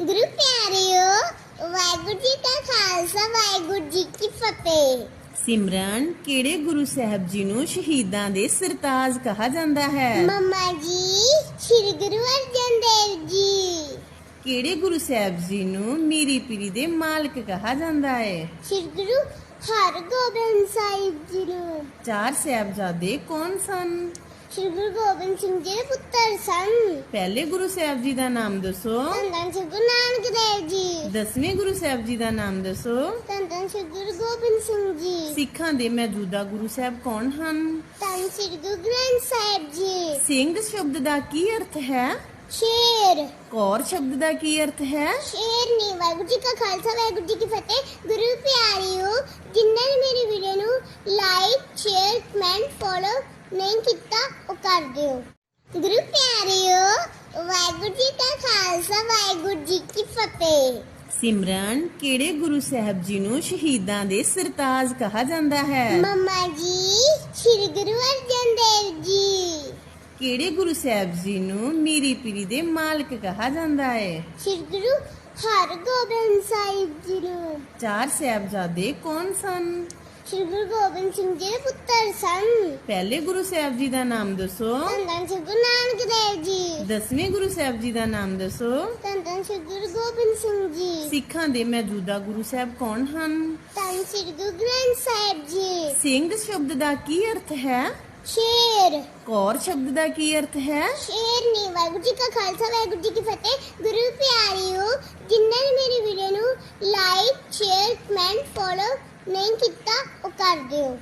ਗੁਰੂ ਪਿਆਰਿਓ ਵਾਹਿਗੁਰੂ ਜੀ ਕਾ ਖਾਲਸਾ ਵਾਹਿਗੁਰੂ ਜੀ ਕੀ ਫਤਿਹ। ਸਿਮਰਨ ਕਿਹੜੇ ਗੁਰੂ ਸਾਹਿਬ ਜੀ ਨੂੰ ਸ਼ਹੀਦਾਂ ਦੇ ਸਰਤਾਜ ਕਹਾ ਜਾਂਦਾ ਹੈ? ਮਮਾ ਜੀ ਸ੍ਰੀ ਗੁਰੂ ਅਰਜਨ ਦੇਵ ਜੀ। ਕਿਹੜੇ ਗੁਰੂ ਸਾਹਿਬ ਜੀ ਨੂੰ ਮੀਰੀ ਪੀਰੀ ਦੇ ਮਾਲਕ ਕਹਾ ਜਾਂਦਾ ਹੈ? ਸ੍ਰੀ ਗੁਰੂ ਹਰਗੋਬਿੰਦ ਸਾਹਿਬ ਜੀ ਨੂੰ। ਚਾਰ ਸਾਹਿਬਜ਼ਾਦੇ ਕੌਣ ਸਨ? ਸ੍ਰੀ ਗੁਰੂ ਗੋਬਿੰਦ ਸਿੰਘ ਜੀ ਦੇ ਪੁੱਤਰ ਸਨ ਪਹਿਲੇ ਗੁਰੂ ਸਾਹਿਬ ਜੀ ਦਾ ਨਾਮ ਦੱਸੋ। ਧੰਨ ਧੰਨ ਸ੍ਰੀ ਗੁਰੂ ਨਾਨਕ ਦੇਵ ਜੀ ਦਸਵੇਂ ਗੁਰੂ ਸਾਹਿਬ ਜੀ ਦਾ ਨਾਮ ਦੱਸੋ। ਧੰਨ ਧੰਨ ਸ੍ਰੀ ਗੁਰੂ ਗੋਬਿੰਦ ਸਿੰਘ ਜੀ ਸਿੱਖਾਂ ਦੇ ਮੌਜੂਦਾ ਗੁਰੂ ਸਾਹਿਬ ਕੌਣ ਹਨ? ਧੰਨ ਸ੍ਰੀ ਗੁਰੂ ਗ੍ਰੰਥ ਸਾਹਿਬ ਜੀ ਸਿੰਘ ਸ਼ਬਦ ਦਾ ਕੀ ਅਰਥ ਹੈ? ਸ਼ੇਰ ਕੌਰ ਸ਼ਬਦ ਦਾ ਕੀ ਅਰਥ ਹੈ? ਸ਼ੇਰ ਨੀ ਵਾਹਿਗੁਰੂ ਜੀ ਕਾ ਖਾਲਸਾ, ਵਾਹਿਗੁਰੂ ਜੀ ਕੀ ਫਤਿਹ। ਗੁਰੂ ਪਿਆਰਿਓ, ਜਿਨ੍ਹਾਂ ਨੇ ਮੇਰੀ ਵੀਡੀਓ ਨੂੰ ਲਾਈਕ ਸ਼ੇਅਰ ਕਮੈਂਟ ਫੋਲੋ ਨਹੀਂ ਕੀਤਾ ਉਹ ਕਰ ਦਿਓ। ਗੁਰੂ ਪਿਆਰਿਓ ਵਾਹਿਗੁਰੂ ਜੀ ਕਾ ਖਾਲਸਾ ਵਾਹਿਗੁਰੂ ਜੀ ਕੀ ਫਤਿਹ। ਸਿਮਰਨ ਕਿਹੜੇ ਗੁਰੂ ਸਾਹਿਬ ਜੀ ਨੂੰ ਸ਼ਹੀਦਾਂ ਦੇ ਸਰਤਾਜ ਕਹਾ ਜਾਂਦਾ ਹੈ? ਮਮਾ ਜੀ ਸ੍ਰੀ ਗੁਰੂ ਅਰਜਨ ਦੇਵ ਜੀ। ਕਿਹੜੇ ਗੁਰੂ ਸਾਹਿਬ ਜੀ ਨੂੰ ਮੀਰੀ ਪੀਰੀ ਦੇ ਮਾਲਕ ਕਹਾ ਜਾਂਦਾ ਹੈ? ਸ੍ਰੀ ਗੁਰੂ ਹਰਗੋਬਿੰਦ ਸਾਹਿਬ ਜੀ ਨੂੰ। ਚਾਰ ਸਾਹਿਬਜ਼ਾਦੇ ਕੌਣ ਸਨ? ਸ੍ਰੀ ਗੁਰੂ ਗੋਬਿੰਦ ਸਿੰਘ ਜੀ ਦੇ ਪੁੱਤਰ ਸਨ। ਪਹਿਲੇ ਗੁਰੂ ਸਾਹਿਬ ਜੀ ਦਾ ਨਾਮ ਦੱਸੋ। ਧੰਨ ਧੰਨ ਸ੍ਰੀ ਗੁਰੂ ਨਾਨਕ ਦੇਵ ਜੀ। ਦਸਵੇਂ ਗੁਰੂ ਸਾਹਿਬ ਜੀ ਦਾ ਨਾਮ ਦੱਸੋ। ਧੰਨ ਧੰਨ ਸ੍ਰੀ ਗੁਰੂ ਗੋਬਿੰਦ ਸਿੰਘ ਜੀ। ਸਿੱਖਾਂ ਦੇ ਮੌਜੂਦਾ ਗੁਰੂ ਸਾਹਿਬ ਕੌਣ ਹਨ? ਧੰਨ ਸ੍ਰੀ ਗੁਰੂ ਗ੍ਰੰਥ ਸਾਹਿਬ ਜੀ। ਸਿੰਘ ਸ਼ਬਦ ਦਾ ਕੀ ਅਰਥ ਹੈ? ਸ਼ੇਰ। ਕੌਰ ਸ਼ਬਦ ਦਾ ਕੀ ਅਰਥ ਹੈ? ਸ਼ੇਰ ਨੀ ਵਾਹਿਗੁਰੂ ਜੀ ਕਾ ਖਾਲਸਾ ਵਾਹਿਗੁਰੂ ਜੀ ਕੀ ਫਤਿਹ। ਗੁਰੂ ਪਿਆਰਿਓ ਜਿਨ੍ਹਾਂ ਨੇ ਮੇਰੀ ਵੀਡੀਓ ਨੂੰ ਲਾਈਕ ਸ਼ੇਅਰ ਕਮੈਂਟ ਫੋਲੋ ਨਹੀਂ ਕੀਤਾ ਉਹ ਕਰ ਦਿਓ